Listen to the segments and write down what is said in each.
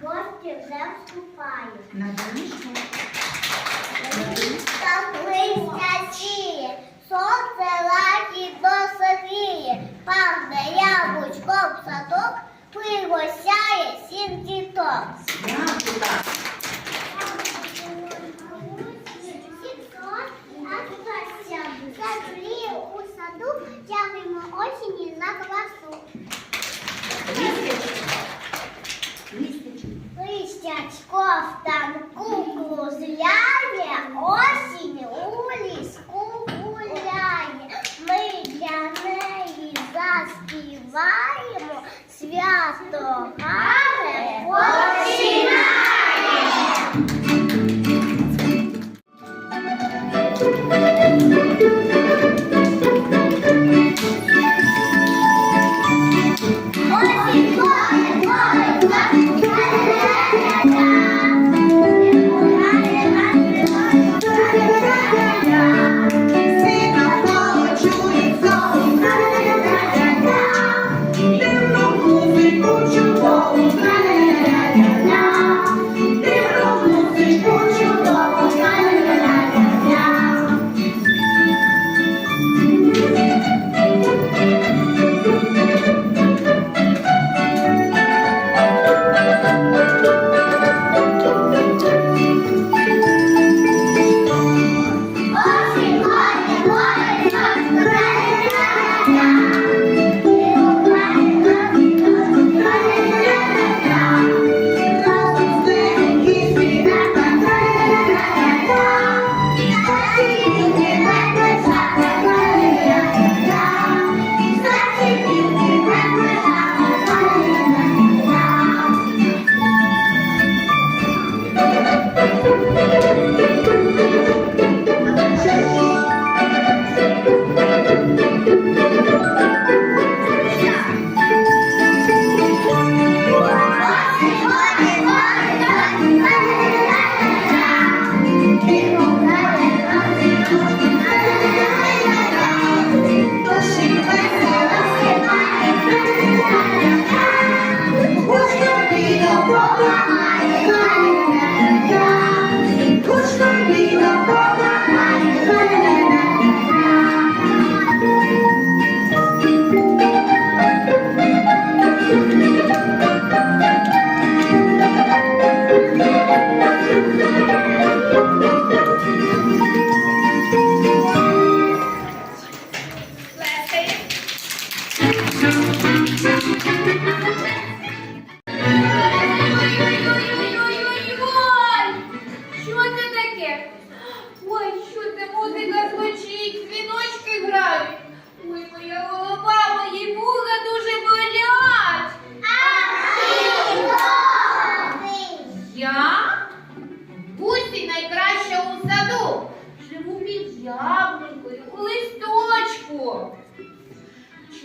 Porque eu já sou pai.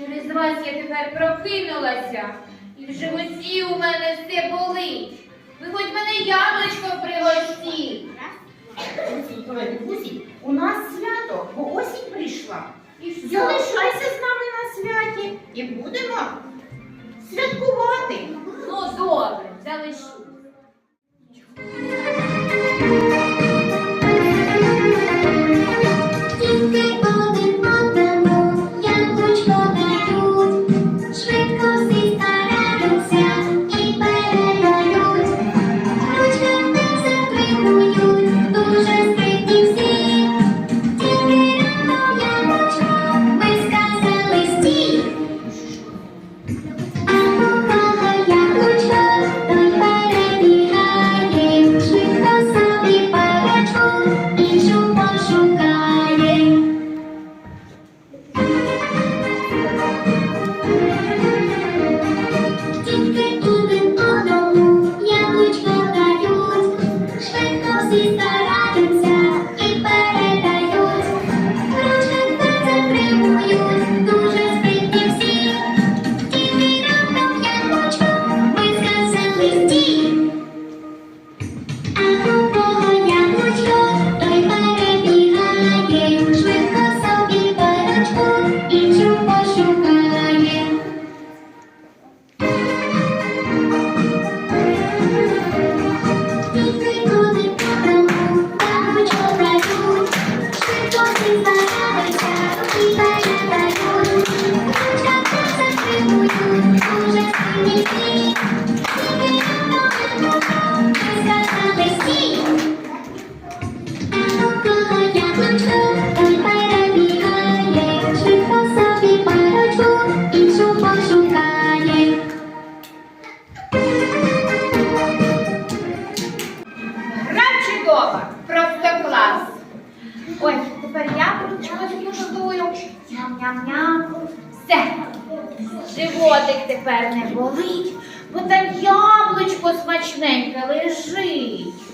Через вас я тепер прокинулася, і в животі у мене все болить. Ви хоч мене ямочко пригостіть. Гусінь, у нас свято, бо осінь прийшла. І? Залишайся з нами на святі і будемо святкувати. Ну, добре, залишусь. смачненька лежить.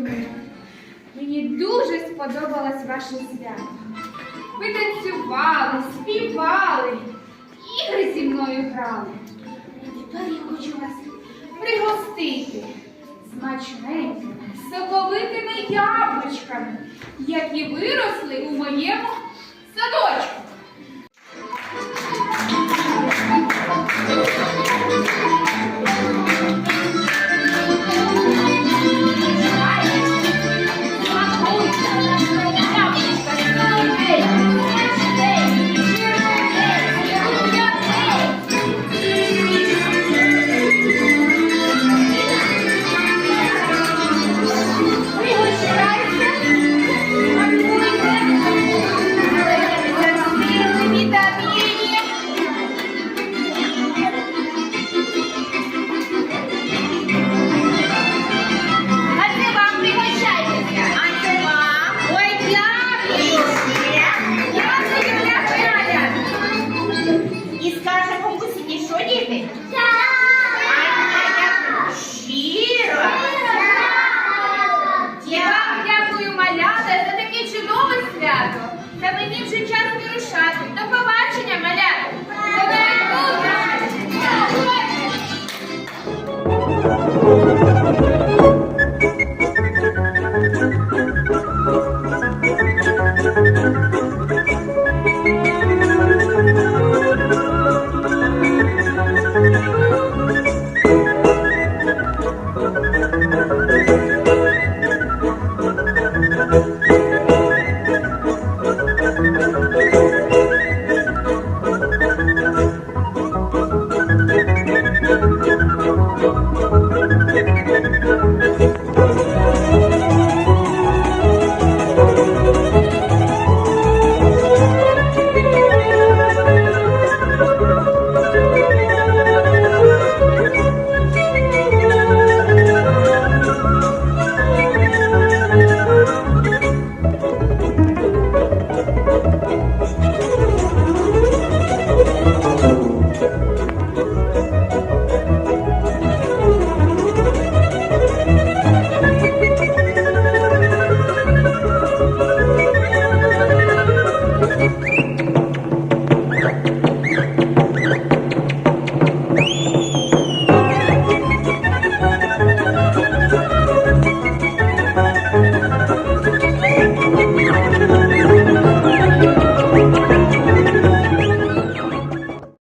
і. Мені дуже сподобалось ваше свято. Ви танцювали, співали, ігри зі мною грали. І тепер я хочу вас пригостити смачненькими, соковитими яблучками, які виросли у моєму садочку.